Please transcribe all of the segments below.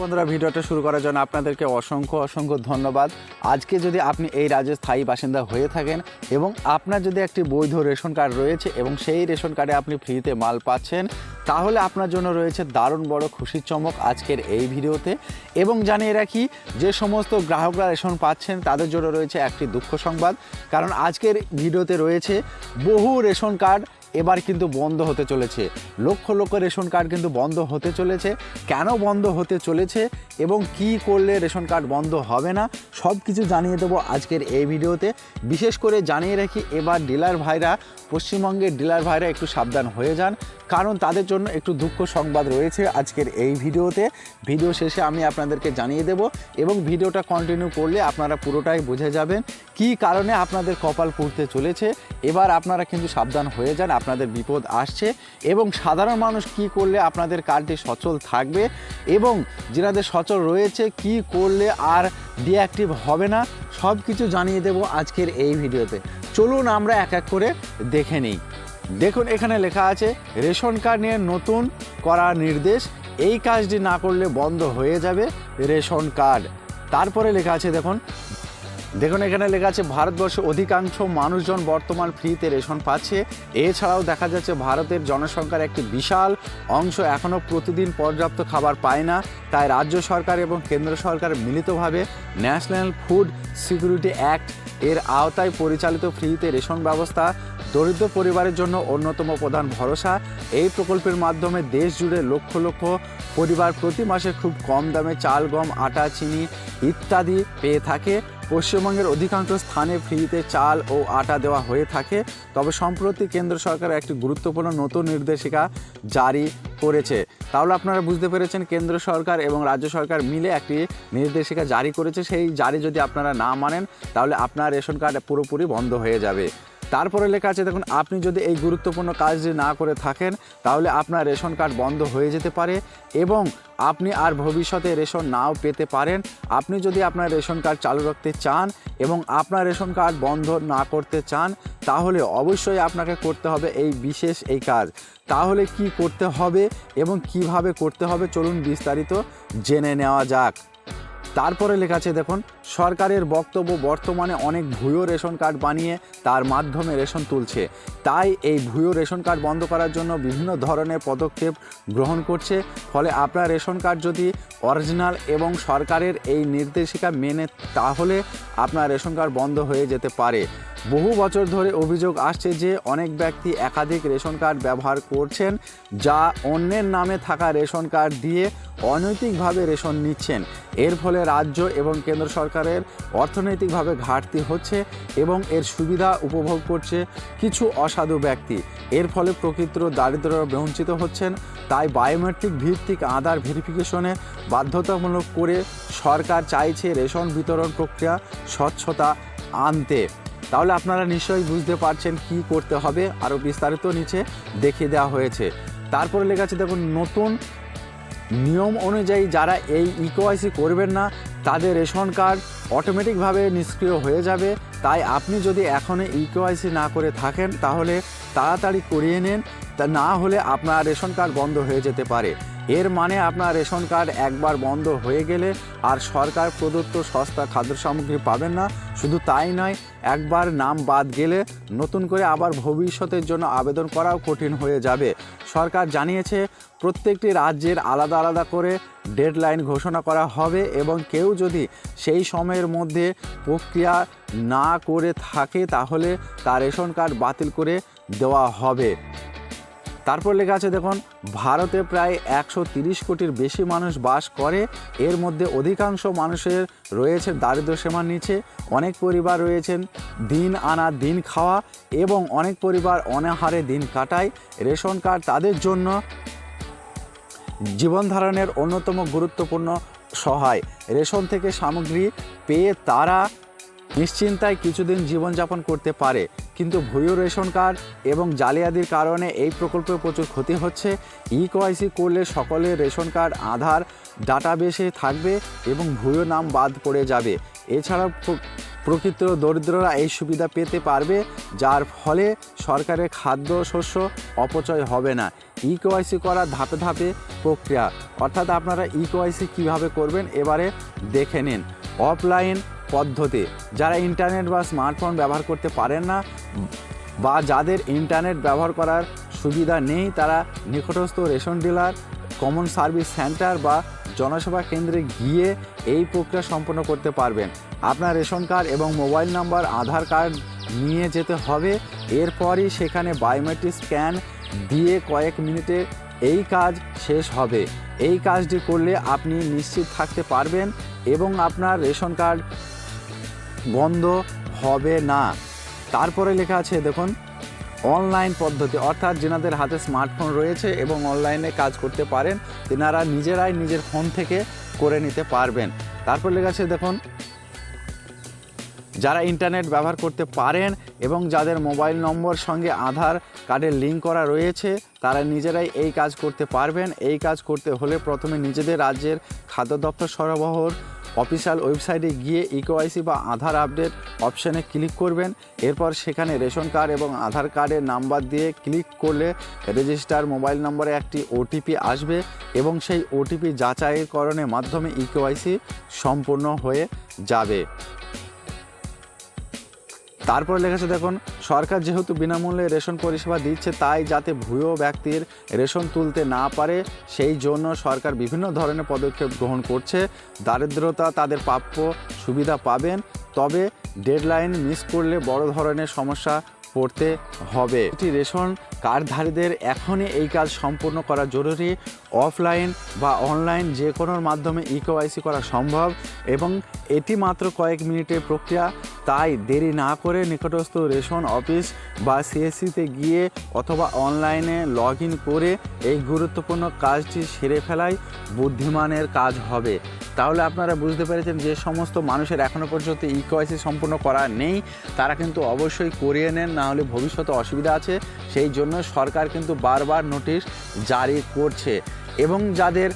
বন্ধুরা, ভিডিওটা শুরু করার জন্য আপনাদেরকে অসংখ্য অসংখ্য ধন্যবাদ। আজকে যদি আপনি এই রাজ্যে স্থায়ী বাসিন্দা হয়ে থাকেন এবং আপনার যদি একটি বৈধ রেশন কার্ড রয়েছে এবং সেই রেশন কার্ডে আপনি ফ্রিতে মাল পাচ্ছেন, তাহলে আপনার জন্য রয়েছে দারুণ বড় খুশির চমক আজকের এই ভিডিওতে। এবং জানিয়ে রাখি, যে সমস্ত গ্রাহকরা রেশন পাচ্ছেন, তাদের জন্য রয়েছে একটি দুঃখ সংবাদ। কারণ আজকের ভিডিওতে রয়েছে বহু রেশন কার্ড এবার কিন্তু বন্ধ হতে চলেছে। লক্ষ লক্ষ রেশন কার্ড কিন্তু বন্ধ হতে চলেছে। কেন বন্ধ হতে চলেছে এবং কি করলে রেশন কার্ড বন্ধ হবে না সব কিছু জানিয়ে দেবো আজকের এই ভিডিওতে। বিশেষ করে জানিয়ে রাখি, এবার ডিলার ভাইরা, পশ্চিমবঙ্গের ডিলার ভাইরা একটু সাবধান হয়ে যান। কারণ তাদের জন্য একটু দুঃখ সংবাদ রয়েছে আজকের এই ভিডিওতে। ভিডিও শেষে আমি আপনাদেরকে জানিয়ে দেব এবং ভিডিওটা কন্টিনিউ করলে আপনারা পুরোটাই বুঝে যাবেন কি কারণে আপনাদের কপাল পুড়তে চলেছে। এবার আপনারা কিন্তু সাবধান হয়ে যান, আপনাদের বিপদ আসছে এবং সাধারণ মানুষ কি করলে আপনাদের কার্ডটি সচল থাকবে এবং যেনাদের সচল রয়েছে কি করলে আর ডিঅ্যাক্টিভ হবে না সব কিছু জানিয়ে দেব আজকের এই ভিডিওতে। চলুন আমরা এক এক করে দেখে নিই। দেখুন, এখানে লেখা আছে, রেশন কার্ড নিয়ে নতুন করা নির্দেশ, এই কাজটি না করলে বন্ধ হয়ে যাবে রেশন কার্ড। তারপরে লেখা আছে, দেখুন দেখুন, এখানে লেখা আছে, ভারতবর্ষে অধিকাংশ মানুষজন বর্তমান ফ্রিতে রেশন পাচ্ছে। এছাড়াও দেখা যাচ্ছে, ভারতের জনসংখ্যার একটি বিশাল অংশ এখনও প্রতিদিন পর্যাপ্ত খাবার পায় না। তাই রাজ্য সরকার এবং কেন্দ্র সরকার মিলিতভাবে ন্যাশনাল ফুড সিকিউরিটি অ্যাক্ট এর আওতায় পরিচালিত ফ্রিতে রেশন ব্যবস্থা দরিদ্র পরিবারের জন্য অন্যতম প্রধান ভরসা। এই প্রকল্পের মাধ্যমে দেশ জুড়ে লক্ষ লক্ষ পরিবার প্রতি মাসে খুব কম দামে চাল, গম, আটা, চিনি ইত্যাদি পেয়ে থাকে। পশ্চিমবঙ্গের অধিকাংশ স্থানে ফ্রিতে চাল ও আটা দেওয়া হয়ে থাকে। তবে সম্প্রতি কেন্দ্র সরকার একটি গুরুত্বপূর্ণ নতুন নির্দেশিকা জারি করেছে। তাহলে আপনারা বুঝতে পেরেছেন, কেন্দ্র সরকার এবং রাজ্য সরকার মিলে একটি নির্দেশিকা জারি করেছে। সেই জারি যদি আপনারা না মানেন, তাহলে আপনার রেশন কার্ড পুরোপুরি বন্ধ হয়ে যাবে। তারপরে লেখা আছে, দেখুন, আপনি যদি এই গুরুত্বপূর্ণ কাজটি না করে থাকেন, তাহলে আপনার রেশন কার্ড বন্ধ হয়ে যেতে পারে এবং আপনি আর ভবিষ্যতে রেশন নাও পেতে পারেন। আপনি যদি আপনার রেশন কার্ড চালু রাখতে চান এবং আপনার রেশন কার্ড বন্ধ না করতে চান, তাহলে অবশ্যই আপনাকে করতে হবে এই বিশেষ এই কাজ। তাহলে কি করতে হবে এবং কীভাবে করতে হবে, চলুন বিস্তারিত জেনে নেওয়া যাক। তারপরে লেখা আছে, দেখুন, সরকারের বক্তব্য বর্তমানে অনেক ভুয়ো রেশন কার্ড বানিয়ে তার মাধ্যমে রেশন তুলছে। তাই এই ভুয়ো রেশন কার্ড বন্ধ করার জন্য বিভিন্ন ধরনের পদক্ষেপ গ্রহণ করছে। ফলে আপনার রেশন কার্ড যদি অরিজিনাল এবং সরকারের এই নির্দেশিকা মেনে, তাহলে আপনার রেশন কার্ড বন্ধ হয়ে যেতে পারে। বহু বছর ধরে অভিযোগ আসছে যে অনেক ব্যক্তি একাধিক রেশন কার্ড ব্যবহার করছেন, যা অন্যের নামে থাকা রেশন কার্ড দিয়ে অনৈতিকভাবে রেশন নিচ্ছেন। এর ফলে রাজ্য এবং কেন্দ্র সরকারের অর্থনৈতিকভাবে ঘাটতি হচ্ছে এবং এর সুবিধা উপভোগ করছে কিছু অসাধু ব্যক্তি। এর ফলে প্রকৃত দারিদ্র বঞ্চিত হচ্ছেন, তাই বায়োমেট্রিক ভিত্তিক আধার ভেরিফিকেশনে বাধ্যতামূলক করে সরকার চাইছে রেশন বিতরণ প্রক্রিয়া স্বচ্ছতা আনতে। তাহলে আপনারা নিশ্চয়ই বুঝতে পারছেন কি করতে হবে। আরও বিস্তারিত নিচে দেখিয়ে দেওয়া হয়েছে। তারপরে লেখা আছে, দেখুন, নতুন নিয়ম অনুযায়ী যারা এই ইকোআইসি করবেন না, তাদের রেশন কার্ড অটোমেটিকভাবে নিষ্ক্রিয় হয়ে যাবে। তাই আপনি যদি এখনও ইকোআইসি না করে থাকেন, তাহলে তাড়াতাড়ি করিয়ে নেন। তা না হলে আপনার রেশন কার্ড বন্ধ হয়ে যেতে পারে। এর মানে আপনার রেশন কার্ড একবার বন্ধ হয়ে গেলে আর সরকার প্রদত্ত সস্তা খাদ্য সামগ্রী পাবেন না। শুধু তাই নয়, একবার নাম বাদ গেলে নতুন করে আবার ভবিষ্যতের জন্য আবেদন করাও কঠিন হয়ে যাবে। সরকার জানিয়েছে, প্রত্যেকটি রাজ্যের আলাদা আলাদা করে ডেডলাইন ঘোষণা করা হবে এবং কেউ যদি সেই সময়ের মধ্যে প্রক্রিয়া না করে থাকে, তাহলে তার রেশন কার্ড বাতিল করে দেওয়া হবে। তারপর লেখা আছে, দেখুন, ভারতে প্রায় একশো কোটির বেশি মানুষ বাস করে, এর মধ্যে অধিকাংশ মানুষের রয়েছে দারিদ্র সীমার নিচে, অনেক পরিবার রয়েছেন, দিন আনা দিন খাওয়া এবং অনেক পরিবার অনাহারে দিন কাটায়, রেশন কার্ড তাদের জন্য জীবন ধারণের অন্যতম গুরুত্বপূর্ণ সহায়। রেশন থেকে সামগ্রী পেয়ে তারা নিশ্চিন্তায় কিছুদিন জীবনযাপন করতে পারে, কিন্তু ভুয়ো রেশন কার্ড এবং জালিয়াতির কারণে এই প্রকল্পে প্রচুর ক্ষতি হচ্ছে। ই কেওয়াইসি করলে সকলের রেশন কার্ড, আধার, ডাটাবেসে থাকবে এবং ভুয়ো নাম বাদ পড়ে যাবে। এছাড়াও প্রকৃত দরিদ্ররা এই সুবিধা পেতে পারবে, যার ফলে সরকারের খাদ্য, শস্য অপচয় হবে না। ই কেওয়াইসি করার ধাপে ধাপে প্রক্রিয়া। অর্থাৎ আপনারা ই কেওয়াইসি কীভাবে করবেন, এবারে দেখে নিন। অফলাইন পদ্ধতি। যারা ইন্টারনেট বা স্মার্টফোন ব্যবহার করতে পারেন না বা যাদের ইন্টারনেট ব্যবহার করার সুবিধা নেই, তারা নিকটস্থ ration dealer common service centre বা জনসেবা কেন্দ্রে গিয়ে এই প্রক্রিয়া সম্পন্ন করতে পারবেন। আপনার রেশন কার্ড এবং মোবাইল নাম্বার আধার কার্ড নিয়ে যেতে হবে। এরপরই সেখানে বায়োমেট্রিক স্ক্যান দিয়ে কয়েক মিনিটে এই কাজ শেষ হবে। এই কাজটি করলে আপনি নিশ্চিত থাকতে পারবেন এবং আপনার রেশন কার্ড বন্ধ হবে না। তারপরে লেখা আছে, দেখুন, অনলাইন পদ্ধতি, অর্থাৎ যেনাদের হাতে স্মার্টফোন রয়েছে এবং অনলাইনে কাজ করতে পারেন, তেনারা নিজেরাই নিজের ফোন থেকে করে নিতে পারবেন। তারপর লেখা আছে, দেখুন যারা ইন্টারনেট ব্যবহার করতে পারেন এবং যাদের মোবাইল নম্বর সঙ্গে আধার কার্ডের লিঙ্ক করা রয়েছে, তারা নিজেরাই এই কাজ করতে পারবেন। এই কাজ করতে হলে প্রথমে নিজেদের রাজ্যের খাদ্য দপ্তর সরবরাহর অফিসিয়াল ওয়েবসাইটে গিয়ে ইকোআইসি বা আধার আপডেট অপশানে ক্লিক করবেন। এরপর সেখানে রেশন কার্ড এবং আধার কার্ডের নাম্বার দিয়ে ক্লিক করলে রেজিস্টার মোবাইল নম্বরে একটি ওটিপি আসবে এবং সেই ওটিপি যাচাইকরণের মাধ্যমে ইকোআইসি সম্পূর্ণ হয়ে যাবে। তারপর লেখেছে দেখুন, সরকার যেহেতু বিনামূল্যে রেশন পরিষেবা দিচ্ছে, তাই যাতে ভুয়ো ব্যক্তির রেশন তুলতে না পারে, সেই জন্য সরকার বিভিন্ন ধরনের পদক্ষেপ গ্রহণ করছে। দারিদ্রতা তাদের প্রাপ্য সুবিধা পাবেন, তবে ডেডলাইন মিস করলে বড় ধরনের সমস্যা পড়তে হবে। এটি রেশন কার্ডধারীদের এখনই এই কাজ সম্পূর্ণ করা জরুরি। অফলাইন বা অনলাইন যে কোনোর মাধ্যমে ইকোআইসি করা সম্ভব এবং এটি মাত্র কয়েক মিনিটের প্রক্রিয়া। তাই দেরি না করে নিকটস্থ রেশন অফিস বা সিএসসিতে গিয়ে অথবা অনলাইনে লগ করে এই গুরুত্বপূর্ণ কাজটি সেরে ফেলাই বুদ্ধিমানের কাজ হবে। তাহলে আপনারা বুঝতে পেরেছেন যে সমস্ত মানুষের এখনও পর্যন্ত ইকোআইসি সম্পূর্ণ করা নেই। তারা কিন্তু অবশ্যই করিয়ে নেন না হলে ভবিষ্যতে অসুবিধা আছে। সেই জন্য সরকার কিন্তু বারবার নোটিশ জারি করছে। এবং যাদের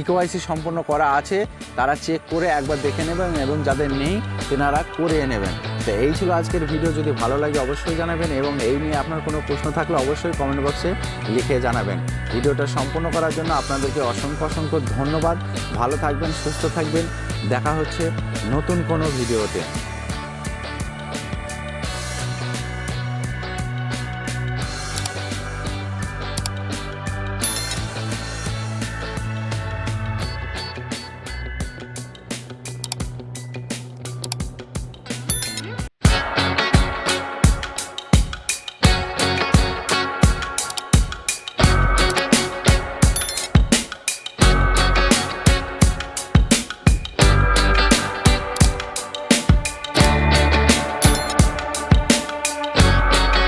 ইকোআইসি সম্পন্ন করা আছে, তারা চেক করে একবার দেখে নেবেন এবং যাদের নেই, তেনারা করিয়ে নেবেন। তো এই ছিল আজকের ভিডিও যদি ভালো লাগে অবশ্যই জানাবেন এবং এই নিয়ে আপনার কোনো প্রশ্ন থাকলে অবশ্যই কমেন্ট বক্সে লিখে জানাবেন। ভিডিওটা সম্পূর্ণ করার জন্য আপনাদেরকে অসংখ্য অসংখ্য ধন্যবাদ। ভালো থাকবেন, সুস্থ থাকবেন। দেখা হচ্ছে নতুন কোনো ভিডিওতে